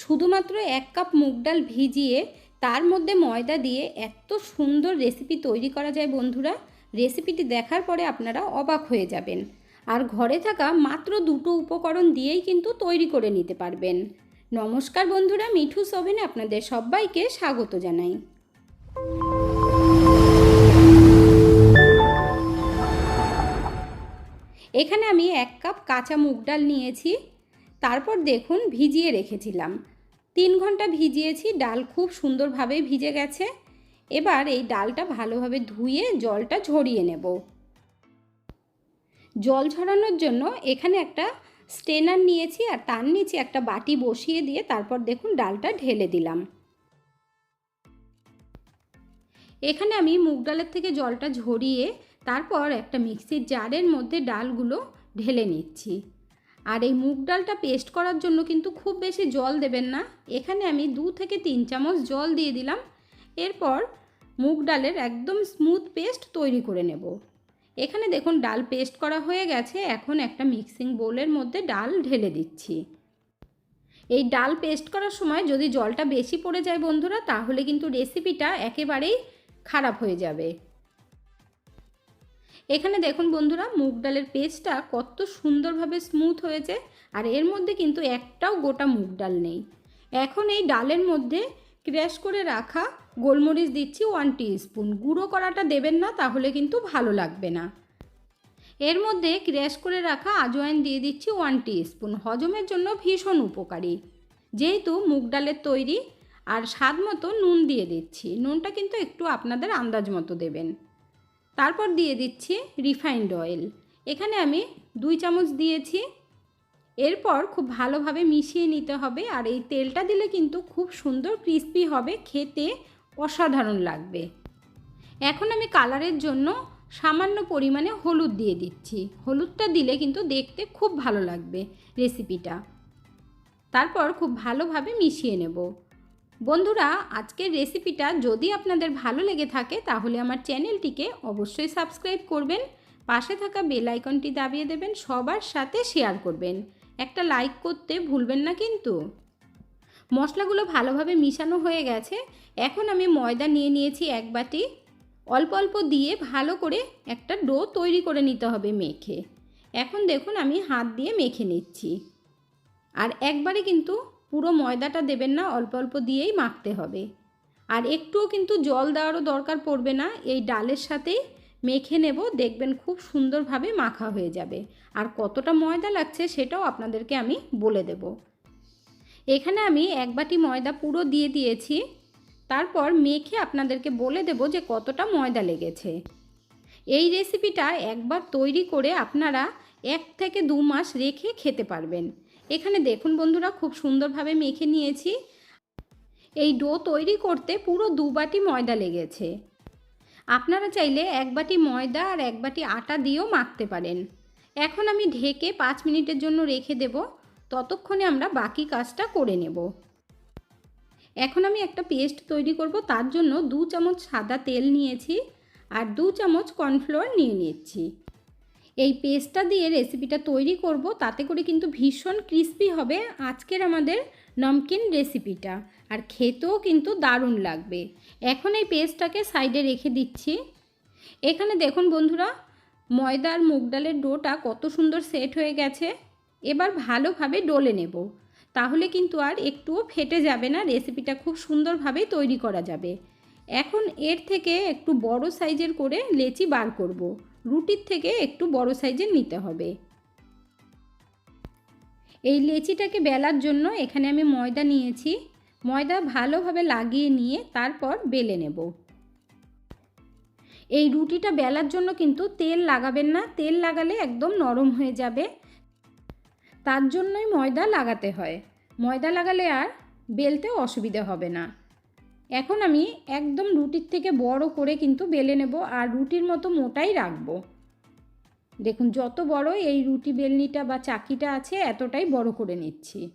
শুধুমাত্র এক কাপ মুগ ডাল ভিজিয়ে তার মধ্যে ময়দা দিয়ে এত সুন্দর রেসিপি তৈরি করা যায় বন্ধুরা। রেসিপিটি দেখার পরে আপনারা অবাক হয়ে যাবেন। আর ঘরে থাকা মাত্র দুটো উপকরণ দিয়েই কিন্তু তৈরি করে নিতে পারবেন। নমস্কার বন্ধুরা, মিঠু ওভেনে আপনাদের সবাইকে স্বাগত জানাই। এখানে আমি এক কাপ কাঁচা মুগ ডাল নিয়েছি। তারপর দেখুন ভিজিয়ে রেখেছিলাম। তিন ঘণ্টা ভিজিয়েছি, ডাল খুব সুন্দরভাবে ভিজে গেছে। এবার এই ডালটা ভালোভাবে ধুয়ে জলটা ঝরিয়ে নেব। জল ঝরানোর জন্য এখানে একটা স্টেনার নিয়েছি আর তার নিচে একটা বাটি বসিয়ে দিয়ে তারপর দেখুন ডালটা ঢেলে দিলাম। এখানে আমি মুগ ডালের থেকে জলটা ঝরিয়ে তারপর একটা মিক্সির জারের মধ্যে ডালগুলো ঢেলে নিচ্ছি। আর এই মুগ ডালটা পেস্ট করার জন্য কিন্তু খুব বেশি জল দেবেন না। এখানে আমি দু থেকে তিন চামচ জল দিয়ে দিলাম। এরপর মুগ ডালের একদম স্মুথ পেস্ট তৈরি করে নেব। এখানে দেখুন ডাল পেস্ট করা হয়ে গেছে। এখন একটা মিক্সিং বোলের মধ্যে ডাল ঢেলে দিচ্ছি। এই ডাল পেস্ট করার সময় যদি জলটা বেশি পড়ে যায় বন্ধুরা, তাহলে কিন্তু রেসিপিটা একেবারেই খারাপ হয়ে যাবে। এখানে দেখুন বন্ধুরা, মুগ ডালের পেস্টটা কত সুন্দরভাবে স্মুথ হয়েছে আর এর মধ্যে কিন্তু একটাও গোটা মুগ ডাল নেই। এখন এই ডালের মধ্যে ক্র্যাশ করে রাখা গোলমরিচ দিচ্ছি ওয়ান স্পুন গুঁড়ো করাটা দেবেন না, তাহলে কিন্তু ভালো লাগবে না। এর মধ্যে ক্র্যাশ করে রাখা আজওয়াইন দিয়ে দিচ্ছি ওয়ান স্পুন হজমের জন্য ভীষণ উপকারী। যেহেতু মুগ ডালের তৈরি আর স্বাদ মতো নুন দিয়ে দিচ্ছি। নুনটা কিন্তু একটু আপনাদের আন্দাজ মতো দেবেন। তারপর দিয়ে দিচ্ছি রিফাইন্ড অয়েল এখানে আমি দুই চামচ দিয়েছি। এরপর খুব ভালোভাবে মিশিয়ে নিতে হবে আর এই তেলটা দিলে কিন্তু খুব সুন্দর ক্রিস্পি হবে, খেতে অসাধারণ লাগবে। এখন আমি কালারের জন্য সামান্য পরিমাণে হলুদ দিয়ে দিচ্ছি। হলুদটা দিলে কিন্তু দেখতে খুব ভালো লাগবে রেসিপিটা তারপর খুব ভালোভাবে মিশিয়ে নেব। বন্ধুরা, আজকের রেসিপিটা যদি আপনাদের ভালো লেগে থাকে, তাহলে আমার চ্যানেলটিকে অবশ্যই সাবস্ক্রাইব করবেন, পাশে থাকা বেল আইকনটি দাবিয়ে দেবেন, সবার সাথে শেয়ার করবেন। একটা লাইক করতে ভুলবেন না কিন্তু। মশলাগুলো ভালোভাবে মিশানো হয়ে গেছে, এখন আমি ময়দা নিয়ে নিয়েছি এক বাটি। অল্প অল্প দিয়ে ভালো করে একটা ডো তৈরি করে নিতে হবে মেখে। এখন দেখুন, আমি হাত দিয়ে মেখে নিচ্ছি। আর একবারে কিন্তু পুরো ময়দাটা দেবেন না, অল্প অল্প দিয়েই মাখতে হবে। আর একটুও কিন্তু জল দেওয়ারও দরকার পড়বে না, এই ডালের সাথেই মেখে নেব, দেখবেন খুব সুন্দরভাবে মাখা হয়ে যাবে। আর কতটা ময়দা লাগছে সেটাও আপনাদেরকে আমি বলে দেব। এখানে আমি এক বাটি ময়দা পুরো দিয়ে দিয়েছি, তারপর মেখে আপনাদেরকে বলে দেব যে কতটা ময়দা লেগেছে। এই রেসিপিটা একবার তৈরি করে আপনারা এক থেকে দু মাস রেখে খেতে পারবেন। এখানে দেখুন বন্ধুরা, খুব সুন্দরভাবে মেখে নিয়েছি। এই ডো তৈরি করতে পুরো দু বাটি ময়দা লেগেছে। আপনারা চাইলে এক বাটি ময়দা আর এক বাটি আটা দিয়েও মাখতে পারেন। এখন আমি ঢেকে পাঁচ মিনিটের জন্য রেখে দেব। ততক্ষণে আমরা বাকি কাজটা করে নেব। এখন আমি একটা পেস্ট তৈরি করব। তার জন্য দু চামচ সাদা তেল নিয়েছি আর দু চামচ কর্নফ্লোয়ার নিয়ে নিচ্ছি এই পেস্টটা দিয়ে রেসিপিটা তৈরি করব, তাতে করে কিন্তু ভীষণ ক্রিস্পি হবে আজকের আমাদের নমকিন রেসিপিটা আর খেতেও কিন্তু দারুণ লাগবে। এখন এই পেস্টটাকে সাইডে রেখে দিচ্ছি। এখানে দেখুন বন্ধুরা ময়দা আর মুগ ডালের ডোটা কত সুন্দর সেট হয়ে গেছে। এবার ভালোভাবে ডলে নেব। তাহলে কিন্তু আর একটুও ফেটে যাবে না রেসিপিটা খুব সুন্দরভাবেই তৈরি করা যাবে। এখন এর থেকে একটু বড় সাইজের করে লেচি বার করব। রুটির থেকে একটু বড় সাইজের নিতে হবে। এই লেচিটাকে বেলার জন্য এখানে আমি ময়দা নিয়েছি। ময়দা ভালোভাবে লাগিয়ে নিয়ে তারপর বেলে নেব। এই রুটিটা বেলার জন্য কিন্তু তেল লাগাবেন না। তেল লাগালে একদম নরম হয়ে যাবে। তার জন্যই ময়দা লাগাতে হয়। ময়দা লাগালে আর বেলতেও অসুবিধা হবে না। এখন আমি একদম রুটির থেকে বড় করে কিন্তু বেলে নেব আর রুটির মতো মোটাই রাখব। দেখুন, যত বড় এই রুটি বেলনিটা বা চাকিটা আছে, এতটাই বড় করে নিচ্ছি।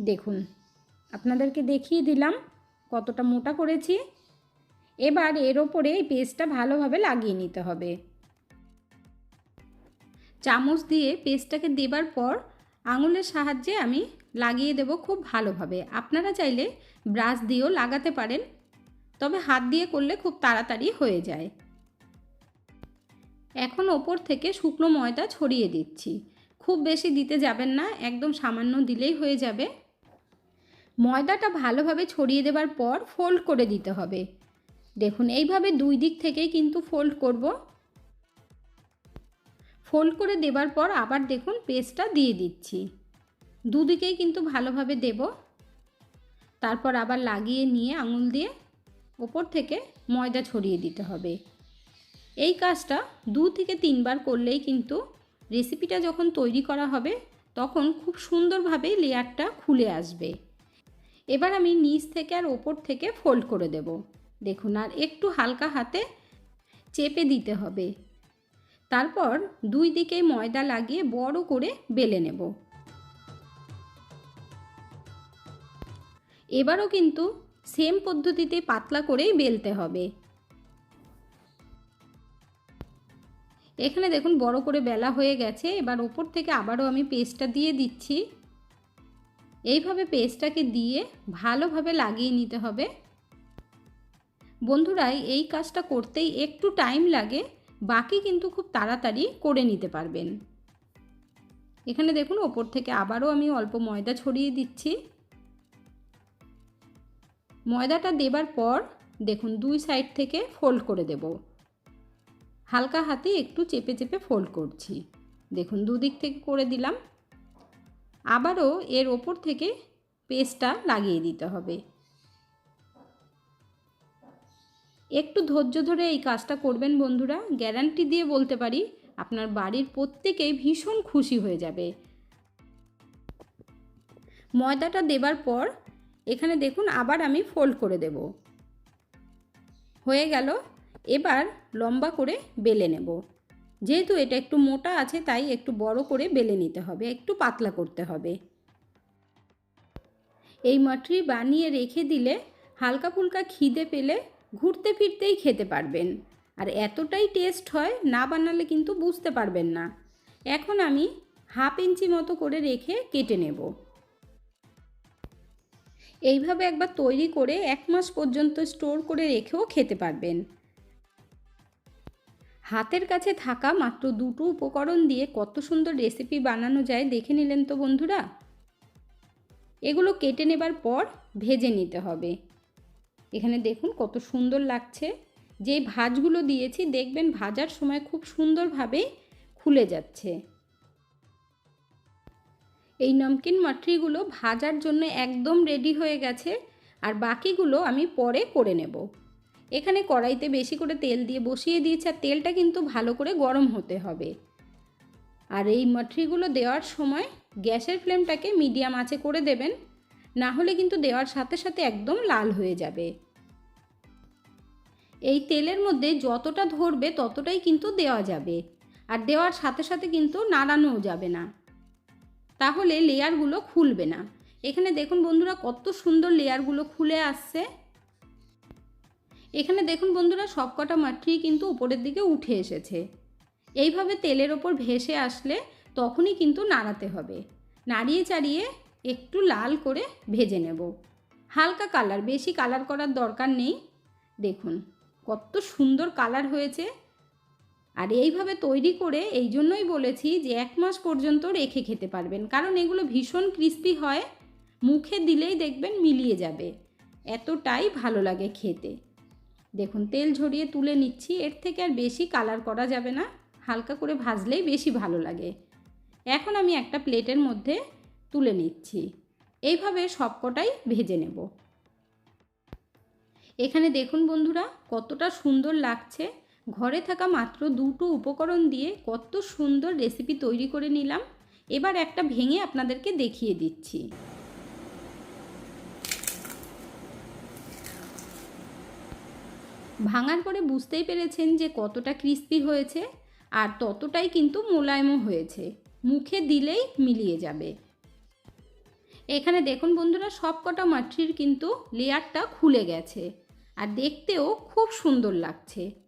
দেখুন, আপনাদেরকে দেখিয়ে দিলাম কতটা মোটা করেছি। এবার এর ওপরে এই পেস্টটা ভালোভাবে লাগিয়ে নিতে হবে। চামচ দিয়ে পেস্টটাকে দেবার পর আঙুলের সাহায্যে আমি লাগিয়ে দেব খুব ভালোভাবে। আপনারা চাইলে ব্রাশ দিয়েও লাগাতে পারেন, তবে হাত দিয়ে করলে খুব তাড়াতাড়ি হয়ে যায়। এখন ওপর থেকে শুকনো ময়দা ছড়িয়ে দিচ্ছি। খুব বেশি দিতে যাবেন না, একদম সামান্য দিলেই হয়ে যাবে। ময়দাটা ভালোভাবে ছড়িয়ে দেবার পর ফোল্ড করে দিতে হবে। দেখুন, এইভাবে দুই দিক থেকেই কিন্তু ফোল্ড করব। ফোল্ড করে দেবার পর আবার দেখুন, পেস্টটা দিয়ে দিচ্ছি। দুদিকেই কিন্তু ভালোভাবে দেব। তারপর আবার লাগিয়ে নিয়ে আঙুল দিয়ে ওপর থেকে ময়দা ছড়িয়ে দিতে হবে। এই কাজটা দু থেকে তিনবার করলেই কিন্তু রেসিপিটা যখন তৈরি করা হবে, তখন খুব সুন্দরভাবে লেয়ারটা খুলে আসবে। এবার আমি নিচ থেকে আর ওপর থেকে ফোল্ড করে দেব। দেখুন, আর একটু হালকা হাতে চেপে দিতে হবে। তারপর দুই দিকে ময়দা লাগিয়ে বড় করে বেলে নেব। এবারও কিন্তু সেম পদ্ধতিতে পাতলা করেই বেলতে হবে। এখানে দেখুন বড় করে বেলা হয়ে গেছে, এবার ওপর থেকে আবারও আমি পেস্টটা দিয়ে দিচ্ছি। এইভাবে পেস্টটাকে দিয়ে ভালোভাবে লাগিয়ে নিতে হবে। বন্ধুরাই এই কাজটা করতেই একটু টাইম লাগে, বাকি কিন্তু খুব তাড়াতাড়ি করে নিতে পারবেন। এখানে দেখুন ওপর থেকে আবারও আমি অল্প ময়দা ছড়িয়ে দিচ্ছি। ময়দাটা দেবার পর দেখুন দুই সাইড থেকে ফোল্ড করে দেব। হালকা হাতে একটু চেপে চেপে ফোল্ড করছি। দেখুন দুদিক থেকে করে দিলাম। আবারও এর ওপর থেকে পেস্টটা লাগিয়ে দিতে হবে। একটু ধৈর্য ধরে এই কাজটা করবেন বন্ধুরা। গ্যারান্টি দিয়ে বলতে পারি, আপনার বাড়ির প্রত্যেকেই ভীষণ খুশি হয়ে যাবে। ময়দাটা দেবার পর এখানে দেখুন আবার আমি ফোল্ড করে দেব। হয়ে গেল, এবার লম্বা করে বেলে নেব। যেহেতু এটা একটু মোটা আছে, তাই একটু বড় করে বেলে নিতে হবে, একটু পাতলা করতে হবে। এই মাটরি বানিয়ে রেখে দিলে হালকা ফুলকা খিদে পেলে ঘুরতে ফিরতেই খেতে পারবেন। আর এতটাই টেস্ট হয়, না বানালে কিন্তু বুঝতে পারবেন না। এখন আমি হাফ ইঞ্চি মতো করে রেখে কেটে নেব। এইভাবে একবার তৈরি করে এক মাস পর্যন্ত স্টোর করে রেখেও খেতে পারবেন। হাতের কাছে থাকা মাত্র দুটো উপকরণ দিয়ে কত সুন্দর রেসিপি বানানো যায় দেখে নিলেন তো বন্ধুরা? এগুলো কেটে নেবার পর ভেজে নিতে হবে। এখানে দেখুন কত সুন্দর লাগছে। যে ভাজগুলো দিয়েছি দেখবেন ভাজার সময় খুব সুন্দরভাবে খুলে যাচ্ছে। এই নমকিন মাটরিগুলো ভাজার জন্য একদম রেডি হয়ে গেছে, আর বাকিগুলো আমি পরে করে নেব। এখানে কড়াইতে বেশি করে তেল দিয়ে বসিয়ে দিয়েছি, আর তেলটা কিন্তু ভালো করে গরম হতে হবে। আর এই মাটরিগুলো দেওয়ার সময় গ্যাসের ফ্লেমটাকে মিডিয়াম আঁচে করে দেবেন, না হলে কিন্তু দেওয়ার সাথে সাথে একদম লাল হয়ে যাবে। এই তেলের মধ্যে যতটা ধরবে ততটাই কিন্তু দেওয়া যাবে, আর দেওয়ার সাথে সাথে কিন্তু নাড়ানোও যাবে না। তাহলে লেয়ারগুলো খুলবে না। এখানে দেখুন বন্ধুরা কত সুন্দর লেয়ারগুলো খুলে আসছে। এখানে দেখুন বন্ধুরা সবকটা মাটরি কিন্তু উপরের দিকে উঠে এসেছে। এইভাবে তেলের ওপর ভেসে আসলে তখনই কিন্তু নাড়াতে হবে। নাড়িয়ে চাড়িয়ে একটু লাল করে ভেজে নেব। হালকা কালার, বেশি কালার করার দরকার নেই। দেখুন কত সুন্দর কালার হয়েছে। আর এইভাবে তৈরি করে এই জন্যই বলেছি যে এক মাস পর্যন্ত রেখে খেতে পারবেন। কারণ এগুলো ভীষণ ক্রিস্পি হয়, মুখে দিলেই দেখবেন মিলিয়ে যাবে। এতটাই ভালো লাগে খেতে। দেখুন, তেল ঝরিয়ে তুলে নিচ্ছি, এর থেকে আর বেশি কালার করা যাবে না, হালকা করে ভাজলেই বেশি ভালো লাগে। এখন আমি একটা প্লেটের মধ্যে তুলে নিচ্ছি। এইভাবে সবকটাই ভেজে নেব। এখানে দেখুন বন্ধুরা, কতটা সুন্দর লাগছে। ঘরে থাকা মাত্র দুটো উপকরণ দিয়ে কত সুন্দর রেসিপি তৈরি করে নিলাম। এবার একটা ভেঙে আপনাদেরকে দেখিয়ে দিচ্ছি। ভাঙার পরে বুঝতেই পেরেছেন যে কতটা ক্রিস্পি হয়েছে আর ততটাই কিন্তু মোলায়েমও হয়েছে। মুখে দিলেই মিলিয়ে যাবে। এখানে দেখুন বন্ধুরা সব কটা মাটির কিন্তু লেয়ারটা খুলে গেছে। আর দেখতেও খুব সুন্দর লাগছে।